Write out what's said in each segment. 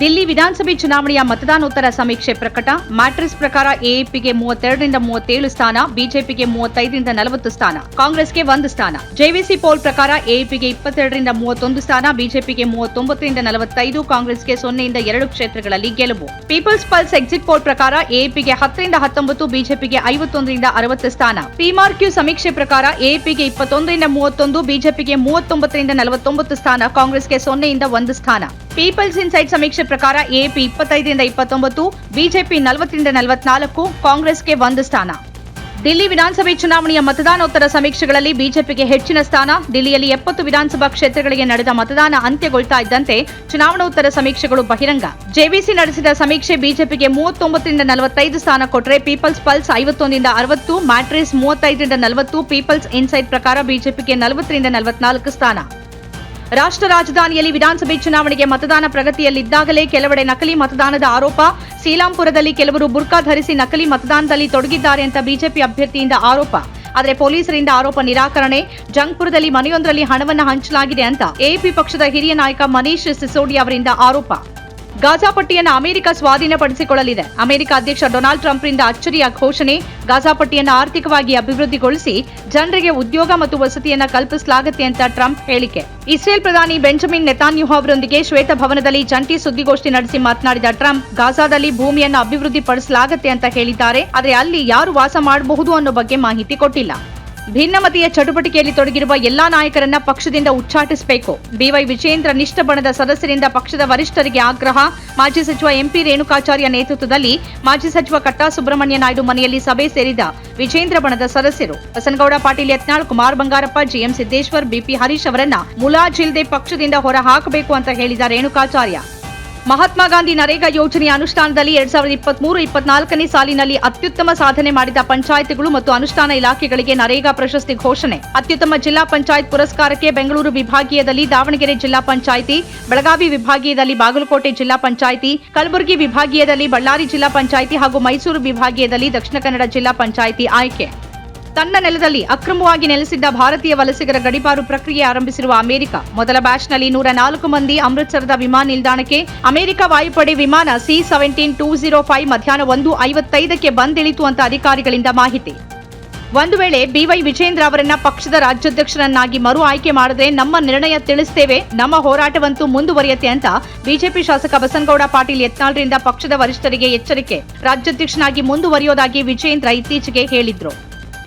ದಿಲ್ಲಿ ವಿಧಾನಸಭೆ ಚುನಾವಣೆಯ ಮತದಾನೋತ್ತರ ಸಮೀಕ್ಷೆ ಪ್ರಕಟ. ಮ್ಯಾಟ್ರಿಕ್ಸ್ ಪ್ರಕಾರ ಎಎಪಿಗೆ ಮೂವತ್ತೆರಡರಿಂದ ಮೂವತ್ತೇಳು ಸ್ಥಾನ, ಬಿಜೆಪಿಗೆ ಮೂವತ್ತೈದರಿಂದ ನಲವತ್ತು ಸ್ಥಾನ, ಕಾಂಗ್ರೆಸ್ಗೆ ಒಂದು ಸ್ಥಾನ. ಜೆವಿಸಿ ಪೋಲ್ ಪ್ರಕಾರ ಎಎಪಿಗೆ ಇಪ್ಪತ್ತೆರಡರಿಂದ ಮೂವತ್ತೊಂದು ಸ್ಥಾನ, ಬಿಜೆಪಿಗೆ ಮೂವತ್ತೊಂಬತ್ತರಿಂದ ನಲವತ್ತೈದು, ಕಾಂಗ್ರೆಸ್ಗೆ ಸೊನ್ನೆಯಿಂದ ಎರಡು ಕ್ಷೇತ್ರಗಳಲ್ಲಿ ಗೆಲುವು. ಪೀಪಲ್ಸ್ ಪಲ್ಸ್ ಎಕ್ಸಿಟ್ ಪೋಲ್ ಪ್ರಕಾರ ಎಎಪಿಗೆ ಹತ್ತರಿಂದ ಹತ್ತೊಂಬತ್ತು, ಬಿಜೆಪಿಗೆ ಐವತ್ತೊಂದರಿಂದ ಅರವತ್ತು ಸ್ಥಾನ. ಪಿಮಾರ್ ಕ್ಯೂ ಸಮೀಕ್ಷೆ ಪ್ರಕಾರ ಎಎಪಿಗೆ ಇಪ್ಪತ್ತೊಂದರಿಂದ ಮೂವತ್ತೊಂದು, ಬಿಜೆಪಿಗೆ ಮೂವತ್ತೊಂಬತ್ತರಿಂದ ನಲವತ್ತೊಂಬತ್ತು ಸ್ಥಾನ, ಕಾಂಗ್ರೆಸ್ಗೆ ಸೊನ್ನೆಯಿಂದ ಒಂದು ಸ್ಥಾನ. ಪೀಪಲ್ಸ್ ಇನ್ಸೈಟ್ ಸಮೀಕ್ಷೆ ಪ್ರಕಾರ ಎಪಿ ಇಪ್ಪತ್ತೈದರಿಂದ ಇಪ್ಪತ್ತೊಂಬತ್ತು ಬಿಜೆಪಿ ನಲವತ್ತರಿಂದ ನಲವತ್ನಾಲ್ಕು, ಕಾಂಗ್ರೆಸ್ಗೆ ಒಂದು ಸ್ಥಾನ. ದಿಲ್ಲಿ ವಿಧಾನಸಭೆ ಚುನಾವಣೆಯ ಮತದಾನೋತ್ತರ ಸಮೀಕ್ಷೆಗಳಲ್ಲಿ ಬಿಜೆಪಿಗೆ ಹೆಚ್ಚಿನ ಸ್ಥಾನ. ದಿಲ್ಲಿಯಲ್ಲಿ ಎಪ್ಪತ್ತು ವಿಧಾನಸಭಾ ಕ್ಷೇತ್ರಗಳಿಗೆ ನಡೆದ ಮತದಾನ ಅಂತ್ಯಗೊಳ್ತಾ ಇದ್ದಂತೆ ಚುನಾವಣೋತ್ತರ ಸಮೀಕ್ಷೆಗಳು ಬಹಿರಂಗ. ಜೆವಿಸಿ ನಡೆಸಿದ ಸಮೀಕ್ಷೆ ಬಿಜೆಪಿಗೆ ಮೂವತ್ತೊಂಬತ್ತರಿಂದ ನಲವತ್ತೈದು ಸ್ಥಾನ ಕೊಟ್ಟರೆ ಪೀಪಲ್ಸ್ ಪಲ್ಸ್ ಐವತ್ತೊಂದರಿಂದ ಅರವತ್ತು ಮ್ಯಾಟ್ರಿಸ್ ಮೂವತ್ತೈದರಿಂದ ನಲವತ್ತು ಪೀಪಲ್ಸ್ ಇನ್ಸೈಟ್ ಪ್ರಕಾರ ಬಿಜೆಪಿಗೆ ನಲವತ್ತರಿಂದ ನಲವತ್ನಾಲ್ಕು ಸ್ಥಾನ. ರಾಷ್ಟ್ರ ರಾಜಧಾನಿಯಲ್ಲಿ ವಿಧಾನಸಭೆ ಚುನಾವಣೆಗೆ ಮತದಾನ ಪ್ರಗತಿಯಲ್ಲಿದ್ದಾಗಲೇ ಕೆಲವೆಡೆ ನಕಲಿ ಮತದಾನದ ಆರೋಪ. ಸೀಲಾಂಪುರದಲ್ಲಿ ಕೆಲವರು ಬುರ್ಕಾ ಧರಿಸಿ ನಕಲಿ ಮತದಾನದಲ್ಲಿ ತೊಡಗಿದ್ದಾರೆ ಅಂತ ಬಿಜೆಪಿ ಅಭ್ಯರ್ಥಿಯಿಂದ ಆರೋಪ. ಆದರೆ ಪೊಲೀಸರಿಂದ ಆರೋಪ ನಿರಾಕರಣೆ. ಜಂಗ್ಪುರದಲ್ಲಿ ಮನೆಯೊಂದರಲ್ಲಿ ಹಣವನ್ನು ಹಂಚಲಾಗಿದೆ ಅಂತ ಎಪಿ ಪಕ್ಷದ ಹಿರಿಯ ನಾಯಕ ಮನೀಶ್ ಸಿಸೋಡಿ ಅವರಿಂದ ಆರೋಪ. ಗಾಜಾ ಪಟ್ಟಿಯನ್ನು ಅಮೆರಿಕ ಸ್ವಾಧೀನಪಡಿಸಿಕೊಳ್ಳಲಿದೆ. ಅಮೆರಿಕ ಅಧ್ಯಕ್ಷ ಡೊನಾಲ್ಡ್ ಟ್ರಂಪ್ರಿಂದ ಅಚ್ಚರಿಯ ಘೋಷಣೆ ಗಾಜಾ ಪಟ್ಟಿಯನ್ನು ಆರ್ಥಿಕವಾಗಿ ಅಭಿವೃದ್ಧಿಗೊಳಿಸಿ ಜನರಿಗೆ ಉದ್ಯೋಗ ಮತ್ತು ವಸತಿಯನ್ನು ಕಲ್ಪಿಸಲಾಗುತ್ತೆ ಅಂತ ಟ್ರಂಪ್ ಹೇಳಿಕೆ. ಇಸ್ರೇಲ್ ಪ್ರಧಾನಿ ಬೆಂಜಮಿನ್ ನೆತಾನ್ಯೂಹ ಅವರೊಂದಿಗೆ ಶ್ವೇತಭವನದಲ್ಲಿ ಜಂಟಿ ಸುದ್ದಿಗೋಷ್ಠಿ ನಡೆಸಿ ಮಾತನಾಡಿದ ಟ್ರಂಪ್, ಗಾಜಾದಲ್ಲಿ ಭೂಮಿಯನ್ನು ಅಭಿವೃದ್ಧಿಪಡಿಸಲಾಗುತ್ತೆ ಅಂತ ಹೇಳಿದ್ದಾರೆ, ಆದರೆ ಅಲ್ಲಿ ಯಾರು ವಾಸ ಮಾಡಬಹುದು ಅನ್ನೋ ಬಗ್ಗೆ ಮಾಹಿತಿ ಕೊಟ್ಟಿಲ್ಲ. ಭಿನ್ನಮತೀಯ ಚಟುವಟಿಕೆಯಲ್ಲಿ ತೊಡಗಿರುವ ಎಲ್ಲಾ ನಾಯಕರನ್ನ ಪಕ್ಷದಿಂದ ಉಚ್ಚಾಟಿಸಬೇಕು. ಬಿವೈ ವಿಜೇಂದ್ರ ನಿಷ್ಠ ಬಣದ ಸದಸ್ಯರಿಂದ ಪಕ್ಷದ ವರಿಷ್ಠರಿಗೆ ಆಗ್ರಹ. ಮಾಜಿ ಸಚಿವ ಎಂಪಿ ರೇಣುಕಾಚಾರ್ಯ ನೇತೃತ್ವದಲ್ಲಿ ಮಾಜಿ ಸಚಿವ ಕಟ್ಟಾ ಸುಬ್ರಹ್ಮಣ್ಯ ನಾಯ್ಡು ಮನೆಯಲ್ಲಿ ಸಭೆ ಸೇರಿದ ವಿಜೇಂದ್ರ ಬಣದ ಸದಸ್ಯರು. Basanagouda Patil Yatnal, Kumar Bangarappa, G M Siddeshwar, B P Harish ಅವರನ್ನ ಮುಲಾಜಿಲ್ದೆ ಪಕ್ಷದಿಂದ ಹೊರ ಹಾಕಬೇಕು ಅಂತ ಹೇಳಿದ ರೇಣುಕಾಚಾರ್ಯ. ಮಹಾತ್ಮ ಗಾಂಧಿ ನರೇಗಾ ಯೋಜನೆಯ ಅನುಷ್ಠಾನದಲ್ಲಿ ಎರಡ್ ಸಾವಿರದ ಇಪ್ಪತ್ಮೂರು, ಇಪ್ಪತ್ನಾಲ್ಕನೇ ಸಾಲಿನಲ್ಲಿ ಅತ್ಯುತ್ತಮ ಸಾಧನೆ ಮಾಡಿದ ಪಂಚಾಯತ್ಗಳು ಮತ್ತು ಅನುಷ್ಠಾನ ಇಲಾಖೆಗಳಿಗೆ ನರೇಗಾ ಪ್ರಶಸ್ತಿ ಘೋಷಣೆ. ಅತ್ಯುತ್ತಮ ಜಿಲ್ಲಾ ಪಂಚಾಯತ್ ಪುರಸ್ಕಾರಕ್ಕೆ ಬೆಂಗಳೂರು ವಿಭಾಗೀಯದಲ್ಲಿ ದಾವಣಗೆರೆ ಜಿಲ್ಲಾ ಪಂಚಾಯಿತಿ, ಬೆಳಗಾವಿ ವಿಭಾಗೀಯದಲ್ಲಿ ಬಾಗಲಕೋಟೆ ಜಿಲ್ಲಾ ಪಂಚಾಯಿತಿ, ಕಲಬುರಗಿ ವಿಭಾಗೀಯದಲ್ಲಿ ಬಳ್ಳಾರಿ ಜಿಲ್ಲಾ ಪಂಚಾಯಿತಿ ಹಾಗೂ ಮೈಸೂರು ವಿಭಾಗೀಯದಲ್ಲಿ ದಕ್ಷಿಣ ಕನ್ನಡ ಜಿಲ್ಲಾ ಪಂಚಾಯಿತಿ ಆಯ್ಕೆ. ತನ್ನ ನೆಲದಲ್ಲಿ ಅಕ್ರಮವಾಗಿ ನೆಲೆಸಿದ್ದ ಭಾರತೀಯ ವಲಸಿಗರ ಗಡಿಪಾರು ಪ್ರಕ್ರಿಯೆ ಆರಂಭಿಸಿರುವ ಅಮೆರಿಕ, ಮೊದಲ ಬ್ಯಾಚ್ನಲ್ಲಿ ನೂರ ನಾಲ್ಕು ಮಂದಿ ಅಮೃತಸರದ ವಿಮಾನ ನಿಲ್ದಾಣಕ್ಕೆ, ಅಮೆರಿಕ ವಾಯುಪಡೆ ವಿಮಾನ C seventeen two zero five ಮಧ್ಯಾಹ್ನ ಒಂದು ಐವತ್ತೈದಕ್ಕೆ ಬಂದಿಳಿತು ಅಂತ ಅಧಿಕಾರಿಗಳಿಂದ ಮಾಹಿತಿ. ಒಂದು ವೇಳೆ ಬಿವೈ ವಿಜೇಂದ್ರ ಅವರನ್ನ ಪಕ್ಷದ ರಾಜ್ಯಾಧ್ಯಕ್ಷರನ್ನಾಗಿ ಮರು ಆಯ್ಕೆ ಮಾಡದೆ ನಮ್ಮ ನಿರ್ಣಯ ತಿಳಿಸ್ತೇವೆ, ನಮ್ಮ ಹೋರಾಟವಂತೂ ಮುಂದುವರಿಯುತ್ತೆ ಅಂತ ಬಿಜೆಪಿ ಶಾಸಕ ಬಸನಗೌಡ ಪಾಟೀಲ್ ಯತ್ನಾಳ್ರಿಂದ ಪಕ್ಷದ ವರಿಷ್ಠರಿಗೆ ಎಚ್ಚರಿಕೆ, ರಾಜ್ಯಾಧ್ಯಕ್ಷನಾಗಿ ಮುಂದುವರಿಯೋದಾಗಿ ವಿಜೇಂದ್ರ ಇತ್ತೀಚೆಗೆ ಹೇಳಿದ್ರು.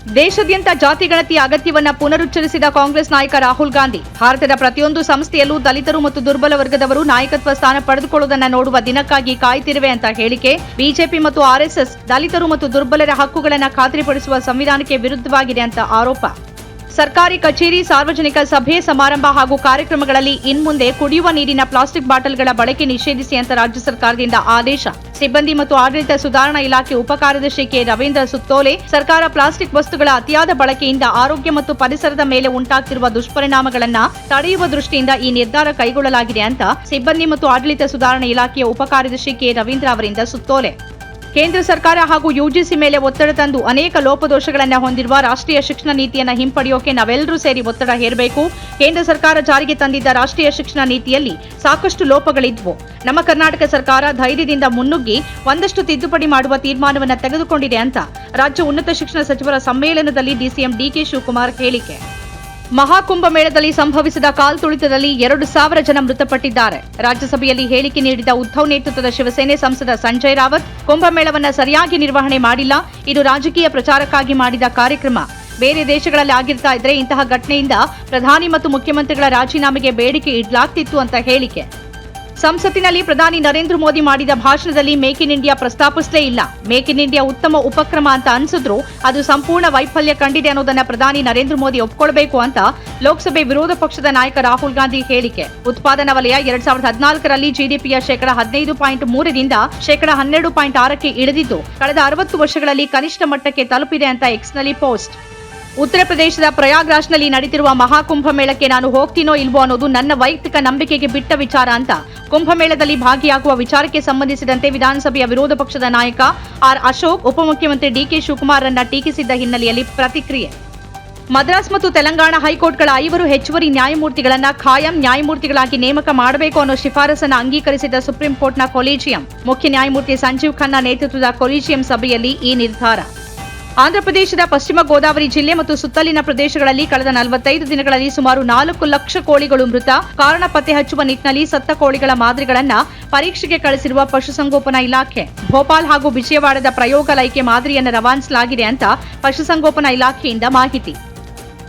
ದೇಶಾದ್ಯಂತ ಜಾತಿ ಗಣತಿಯ ಅಗತ್ಯವನ್ನ ಪುನರುಚ್ಚರಿಸಿದ ಕಾಂಗ್ರೆಸ್ ನಾಯಕ ರಾಹುಲ್ ಗಾಂಧಿ. ಭಾರತದ ಪ್ರತಿಯೊಂದು ಸಂಸ್ಥೆಯಲ್ಲೂ ದಲಿತರು ಮತ್ತು ದುರ್ಬಲ ವರ್ಗದವರು ನಾಯಕತ್ವ ಸ್ಥಾನ ಪಡೆದುಕೊಳ್ಳುವುದನ್ನು ನೋಡುವ ದಿನಕ್ಕಾಗಿ ಕಾಯ್ತಿರುವೆ ಅಂತ ಹೇಳಿಕೆ ಬಿಜೆಪಿ ಮತ್ತು ಆರ್ಎಸ್ಎಸ್ ದಲಿತರು ಮತ್ತು ದುರ್ಬಲರ ಹಕ್ಕುಗಳನ್ನು ಖಾತ್ರಿಪಡಿಸುವ ಸಂವಿಧಾನಕ್ಕೆ ವಿರುದ್ಧವಾಗಿದೆ ಅಂತ ಆರೋಪ. ಸರ್ಕಾರಿ ಕಚೇರಿ, ಸಾರ್ವಜನಿಕ ಸಭೆ, ಸಮಾರಂಭ ಹಾಗೂ ಕಾರ್ಯಕ್ರಮಗಳಲ್ಲಿ ಇನ್ಮುಂದೆ ಕುಡಿಯುವ ನೀರಿನ ಪ್ಲಾಸ್ಟಿಕ್ ಬಾಟಲ್ಗಳ ಬಳಕೆ ನಿಷೇಧಿಸಿ ಅಂತ ರಾಜ್ಯ ಸರ್ಕಾರದಿಂದ ಆದೇಶ. ಸಿಬ್ಬಂದಿ ಮತ್ತು ಆಡಳಿತ ಸುಧಾರಣಾ ಇಲಾಖೆ ಉಪಕಾರ್ಯದರ್ಶಿ ಕೆ. ರವೀಂದ್ರ ಸುತ್ತೋಲೆ, ಸರ್ಕಾರ ಪ್ಲಾಸ್ಟಿಕ್ ವಸ್ತುಗಳ ಅತಿಯಾದ ಬಳಕೆಯಿಂದ ಆರೋಗ್ಯ ಮತ್ತು ಪರಿಸರದ ಮೇಲೆ ಉಂಟಾಗ್ತಿರುವ ದುಷ್ಪರಿಣಾಮಗಳನ್ನು ತಡೆಯುವ ದೃಷ್ಟಿಯಿಂದ ಈ ನಿರ್ಧಾರ ಕೈಗೊಳ್ಳಲಾಗಿದೆ ಅಂತ ಸಿಬ್ಬಂದಿ ಮತ್ತು ಆಡಳಿತ ಸುಧಾರಣಾ ಇಲಾಖೆಯ ಉಪಕಾರ್ಯದರ್ಶಿ ಕೆ. ರವೀಂದ್ರ ಅವರಿಂದ ಸುತ್ತೋಲೆ. ಕೇಂದ್ರ ಸರ್ಕಾರ ಹಾಗೂ ಯುಜಿಸಿ ಮೇಲೆ ಒತ್ತಡ ತಂದು ಅನೇಕ ಲೋಪದೋಷಗಳನ್ನು ಹೊಂದಿರುವ ರಾಷ್ಟ್ರೀಯ ಶಿಕ್ಷಣ ನೀತಿಯನ್ನು ಹಿಂಪಡೆಯೋಕೆ ನಾವೆಲ್ಲರೂ ಸೇರಿ ಒತ್ತಡ ಹೇರಬೇಕು. ಕೇಂದ್ರ ಸರ್ಕಾರ ಜಾರಿಗೆ ತಂದಿದ್ದ ರಾಷ್ಟ್ರೀಯ ಶಿಕ್ಷಣ ನೀತಿಯಲ್ಲಿ ಸಾಕಷ್ಟು ಲೋಪಗಳಿದ್ವು. ನಮ್ಮ ಕರ್ನಾಟಕ ಸರ್ಕಾರ ಧೈರ್ಯದಿಂದ ಮುನ್ನುಗ್ಗಿ ಒಂದಷ್ಟು ತಿದ್ದುಪಡಿ ಮಾಡುವ ತೀರ್ಮಾನವನ್ನು ತೆಗೆದುಕೊಂಡಿದೆ ಅಂತ ರಾಜ್ಯ ಉನ್ನತ ಶಿಕ್ಷಣ ಸಚಿವರ ಸಮ್ಮೇಳನದಲ್ಲಿ ಡಿಸಿಎಂ ಡಿಕೆ ಶಿವಕುಮಾರ್ ಹೇಳಿಕೆ. ಮಹಾಕುಂಭ ಮೇಳದಲ್ಲಿ ಸಂಭವಿಸಿದ ಕಾಲ್ತುಳಿತದಲ್ಲಿ ಎರಡು ಸಾವಿರ ಜನ ಮೃತಪಟ್ಟಿದ್ದಾರೆ. ರಾಜ್ಯಸಭೆಯಲ್ಲಿ ಹೇಳಿಕೆ ನೀಡಿದ ಉದ್ಧವ್ ನೇತೃತ್ವದ ಶಿವಸೇನೆ ಸಂಸದ ಸಂಜಯ್ ರಾವತ್, ಕುಂಭಮೇಳವನ್ನು ಸರಿಯಾಗಿ ನಿರ್ವಹಣೆ ಮಾಡಿಲ್ಲ. ಇದು ರಾಜಕೀಯ ಪ್ರಚಾರಕ್ಕಾಗಿ ಮಾಡಿದ ಕಾರ್ಯಕ್ರಮ. ಬೇರೆ ದೇಶಗಳಲ್ಲಿ ಆಗಿರ್ತಾ ಇದ್ರೆ ಇಂತಹ ಘಟನೆಯಿಂದ ಪ್ರಧಾನಿ ಮತ್ತು ಮುಖ್ಯಮಂತ್ರಿಗಳ ರಾಜೀನಾಮೆಗೆ ಬೇಡಿಕೆ ಇಡಲಾಗ್ತಿತ್ತು ಅಂತ ಹೇಳಿಕೆ. ಸಂಸತ್ತಿನಲ್ಲಿ ಪ್ರಧಾನಿ ನರೇಂದ್ರ ಮೋದಿ ಮಾಡಿದ ಭಾಷಣದಲ್ಲಿ ಮೇಕ್ ಇನ್ ಇಂಡಿಯಾ ಪ್ರಸ್ತಾಪಿಸಲೇ ಇಲ್ಲ. ಮೇಕ್ ಇನ್ ಇಂಡಿಯಾ ಉತ್ತಮ ಉಪಕ್ರಮ ಅಂತ ಅನ್ಸಿದ್ರು ಅದು ಸಂಪೂರ್ಣ ವೈಫಲ್ಯ ಕಂಡಿದೆ ಅನ್ನೋದನ್ನ ಪ್ರಧಾನಿ ನರೇಂದ್ರ ಮೋದಿ ಒಪ್ಕೊಳ್ಬೇಕು ಅಂತ ಲೋಕಸಭೆ ವಿರೋಧ ಪಕ್ಷದ ನಾಯಕ ರಾಹುಲ್ ಗಾಂಧಿ ಹೇಳಿಕೆ. ಉತ್ಪಾದನಾ ವಲಯ ಎರಡ್ ಸಾವಿರದ ಹದಿನಾಲ್ಕರಲ್ಲಿ ಜಿಡಿಪಿಯ ಶೇಕಡ ಹದಿನೈದು ಪಾಯಿಂಟ್ ಮೂರರಿಂದ ಶೇಕಡ ಹನ್ನೆರಡು ಪಾಯಿಂಟ್ ಆರಕ್ಕೆ ಇಳಿದಿದ್ದು, ಕಳೆದ ಅರವತ್ತು ವರ್ಷಗಳಲ್ಲಿ ಕನಿಷ್ಠ ಮಟ್ಟಕ್ಕೆ ತಲುಪಿದೆ ಅಂತ ಎಕ್ಸ್ನಲ್ಲಿ ಪೋಸ್ಟ್. ಉತ್ತರ ಪ್ರದೇಶದ ಪ್ರಯಾಗ್ರಾಜ್ನಲ್ಲಿ ನಡೆದಿರುವ ಮಹಾಕುಂಭ ಮೇಳಕ್ಕೆ ನಾನು ಹೋಗ್ತೀನೋ ಇಲ್ವೋ ಅನ್ನೋದು ನನ್ನ ವೈಯಕ್ತಿಕ ನಂಬಿಕೆಗೆ ಬಿಟ್ಟ ವಿಚಾರ ಅಂತ ಕುಂಭಮೇಳದಲ್ಲಿ ಭಾಗಿಯಾಗುವ ವಿಚಾರಕ್ಕೆ ಸಂಬಂಧಿಸಿದಂತೆ ವಿಧಾನಸಭೆಯ ವಿರೋಧ ಪಕ್ಷದ ನಾಯಕ ಆರ್ ಅಶೋಕ್, ಉಪಮುಖ್ಯಮಂತ್ರಿ ಡಿಕೆ ಶಿವಕುಮಾರ್ ಅನ್ನ ಟೀಕಿಸಿದ್ದ ಹಿನ್ನೆಲೆಯಲ್ಲಿ ಪ್ರತಿಕ್ರಿಯೆ. ಮದ್ರಾಸ್ ಮತ್ತು ತೆಲಂಗಾಣ ಹೈಕೋರ್ಟ್ಗಳ ಐವರು ಹೆಚ್ಚುವರಿ ನ್ಯಾಯಮೂರ್ತಿಗಳನ್ನ ಖಾಯಂ ನ್ಯಾಯಮೂರ್ತಿಗಳಾಗಿ ನೇಮಕ ಮಾಡಬೇಕು ಅನ್ನೋ ಶಿಫಾರಸನ್ನು ಅಂಗೀಕರಿಸಿದ ಸುಪ್ರೀಂ ಕೋರ್ಟ್ನ ಕೊಲಿಜಿಯಂ ಮುಖ್ಯ ನ್ಯಾಯಮೂರ್ತಿ ಸಂಜೀವ್ ಖನ್ನಾ ನೇತೃತ್ವದ ಕೊಲಿಜಿಯಂ ಸಭೆಯಲ್ಲಿ ಈ ನಿರ್ಧಾರ. ಆಂಧ್ರಪ್ರದೇಶದ ಪಶ್ಚಿಮ ಗೋದಾವರಿ ಜಿಲ್ಲೆ ಮತ್ತು ಸುತ್ತಲಿನ ಪ್ರದೇಶಗಳಲ್ಲಿ ಕಳೆದ ನಲವತ್ತೈದು ದಿನಗಳಲ್ಲಿ ಸುಮಾರು ನಾಲ್ಕು ಲಕ್ಷ ಕೋಳಿಗಳು ಮೃತ. ಕಾರಣ ಪತ್ತೆ ಹಚ್ಚುವ ನಿಟ್ಟಿನಲ್ಲಿ ಸತ್ತ ಕೋಳಿಗಳ ಮಾದರಿಗಳನ್ನು ಪರೀಕ್ಷೆಗೆ ಕಳಿಸಿರುವ ಪಶುಸಂಗೋಪನಾ ಇಲಾಖೆ. ಭೋಪಾಲ್ ಹಾಗೂ ವಿಜಯವಾಡದ ಪ್ರಯೋಗಾಲಯಕ್ಕೆ ಮಾದರಿಯನ್ನು ರವಾನಿಸಲಾಗಿದೆ ಅಂತ ಪಶುಸಂಗೋಪನಾ ಇಲಾಖೆಯಿಂದ ಮಾಹಿತಿ.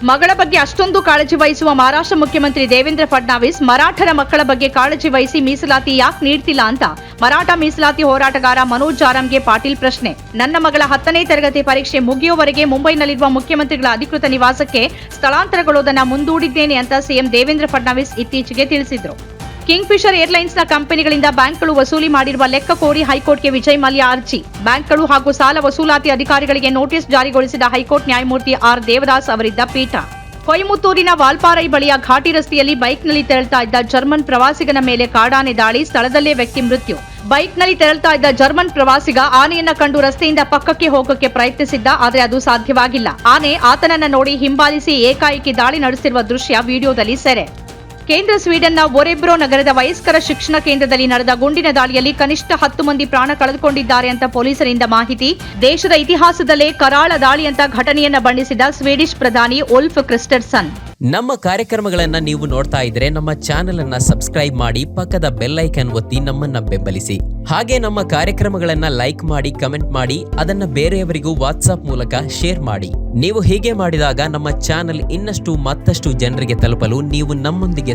ಮಗಳ ಬಗ್ಗೆ ಅಷ್ಟೊಂದು ಕಾಳಜಿ ವಹಿಸುವ ಮಹಾರಾಷ್ಟ್ರ ಮುಖ್ಯಮಂತ್ರಿ ದೇವೇಂದ್ರ ಫಡ್ನಾವಿಸ್ ಮರಾಠರ ಮಕ್ಕಳ ಬಗ್ಗೆ ಕಾಳಜಿ ವಹಿಸಿ ಮೀಸಲಾತಿ ಯಾಕೆ ನೀಡ್ತಿಲ್ಲ ಅಂತ ಮರಾಠ ಮೀಸಲಾತಿ ಹೋರಾಟಗಾರ ಮನೋಜ್ ಜಾರಂಗೆ ಪಾಟೀಲ್ ಪ್ರಶ್ನೆ. ನನ್ನ ಮಗಳ ಹತ್ತನೇ ತರಗತಿ ಪರೀಕ್ಷೆ ಮುಗಿಯುವವರೆಗೆ ಮುಂಬೈನಲ್ಲಿರುವ ಮುಖ್ಯಮಂತ್ರಿಗಳ ಅಧಿಕೃತ ನಿವಾಸಕ್ಕೆ ಸ್ಥಳಾಂತರಗೊಳ್ಳುವುದನ್ನು ಮುಂದೂಡಿದ್ದೇನೆ ಅಂತ ಸಿಎಂ ದೇವೇಂದ್ರ ಫಡ್ನಾವಿಸ್ ಇತ್ತೀಚೆಗೆ ತಿಳಿಸಿದ್ರು. ಕಿಂಗ್ ಫಿಶರ್ ಏರ್ಲೈನ್ಸ್ನ ಕಂಪನಿಗಳಿಂದ ಬ್ಯಾಂಕ್ಗಳು ವಸೂಲಿ ಮಾಡಿರುವ ಲೆಕ್ಕ ಕೋರಿ ಹೈಕೋರ್ಟ್ಗೆ ವಿಜಯ್ ಮಲ್ಯ ಅರ್ಜಿ. ಬ್ಯಾಂಕ್ಗಳು ಹಾಗೂ ಸಾಲ ವಸೂಲಾತಿ ಅಧಿಕಾರಿಗಳಿಗೆ ನೋಟಿಸ್ ಜಾರಿಗೊಳಿಸಿದ ಹೈಕೋರ್ಟ್ ನ್ಯಾಯಮೂರ್ತಿ ಆರ್. ದೇವದಾಸ್ ಅವರಿದ್ದ ಪೀಠ. ಕೊಯಮುತ್ತೂರಿನ ವಾಲ್ಪಾರೈ ಬಳಿಯ ಘಾಟಿ ರಸ್ತೆಯಲ್ಲಿ ಬೈಕ್ನಲ್ಲಿ ತೆರಳುತ್ತಾ ಇದ್ದ ಜರ್ಮನ್ ಪ್ರವಾಸಿಗನ ಮೇಲೆ ಕಾಡಾನೆ ದಾಳಿ, ಸ್ಥಳದಲ್ಲೇ ವ್ಯಕ್ತಿ ಮೃತ್ಯು. ಬೈಕ್ನಲ್ಲಿ ತೆರಳುತ್ತಾ ಇದ್ದ ಜರ್ಮನ್ ಪ್ರವಾಸಿಗ ಆನೆಯನ್ನ ಕಂಡು ರಸ್ತೆಯಿಂದ ಪಕ್ಕಕ್ಕೆ ಹೋಗೋಕೆ ಪ್ರಯತ್ನಿಸಿದ್ದ, ಆದರೆ ಅದು ಸಾಧ್ಯವಾಗಿಲ್ಲ. ಆನೆ ಆತನನ್ನ ನೋಡಿ ಹಿಂಬಾಲಿಸಿ ಏಕಾಏಕಿ ದಾಳಿ ನಡೆಸಿರುವ ದೃಶ್ಯ ವಿಡಿಯೋದಲ್ಲಿ ಸೆರೆ. ಕೇಂದ್ರ ಸ್ವೀಡನ್ನ ಒರೆಬ್ರೋ ನಗರದ ವಯಸ್ಕರ ಶಿಕ್ಷಣ ಕೇಂದ್ರದಲ್ಲಿ ನಡೆದ ಗುಂಡಿನ ದಾಳಿಯಲ್ಲಿ ಕನಿಷ್ಠ ಹತ್ತು ಮಂದಿ ಪ್ರಾಣ ಕಳೆದುಕೊಂಡಿದ್ದಾರೆ ಅಂತ ಪೊಲೀಸರಿಂದ ಮಾಹಿತಿ. ದೇಶದ ಇತಿಹಾಸದಲ್ಲೇ ಕರಾಳ ದಾಳಿ ಅಂತ ಘಟನೆಯನ್ನ ಬಣ್ಣಿಸಿದ ಸ್ವೀಡಿಷ್ ಪ್ರಧಾನಿ ಉಲ್ಫ್ ಕ್ರಿಸ್ಟರ್ಸನ್. ನಮ್ಮ ಕಾರ್ಯಕ್ರಮಗಳನ್ನ ನೀವು ನೋಡ್ತಾ ಇದ್ರೆ ನಮ್ಮ ಚಾನೆಲ್ ಅನ್ನ ಸಬ್ಸ್ಕ್ರೈಬ್ ಮಾಡಿ ಪಕ್ಕದ ಬೆಲ್ ಐಕನ್ ಒತ್ತಿ ನಮ್ಮನ್ನ ಬೆಂಬಲಿಸಿ. ಹಾಗೆ ನಮ್ಮ ಕಾರ್ಯಕ್ರಮಗಳನ್ನ ಲೈಕ್ ಮಾಡಿ, ಕಮೆಂಟ್ ಮಾಡಿ, ಅದನ್ನ ಬೇರೆಯವರಿಗೂ ವಾಟ್ಸ್ಆಪ್ ಮೂಲಕ ಶೇರ್ ಮಾಡಿ. ನೀವು ಹೀಗೆ ಮಾಡಿದಾಗ ನಮ್ಮ ಚಾನೆಲ್ ಇನ್ನಷ್ಟು ಮತ್ತಷ್ಟು ಜನರಿಗೆ ತಲುಪಲು ನೀವು ನಮ್ಮೊಂದಿಗೆ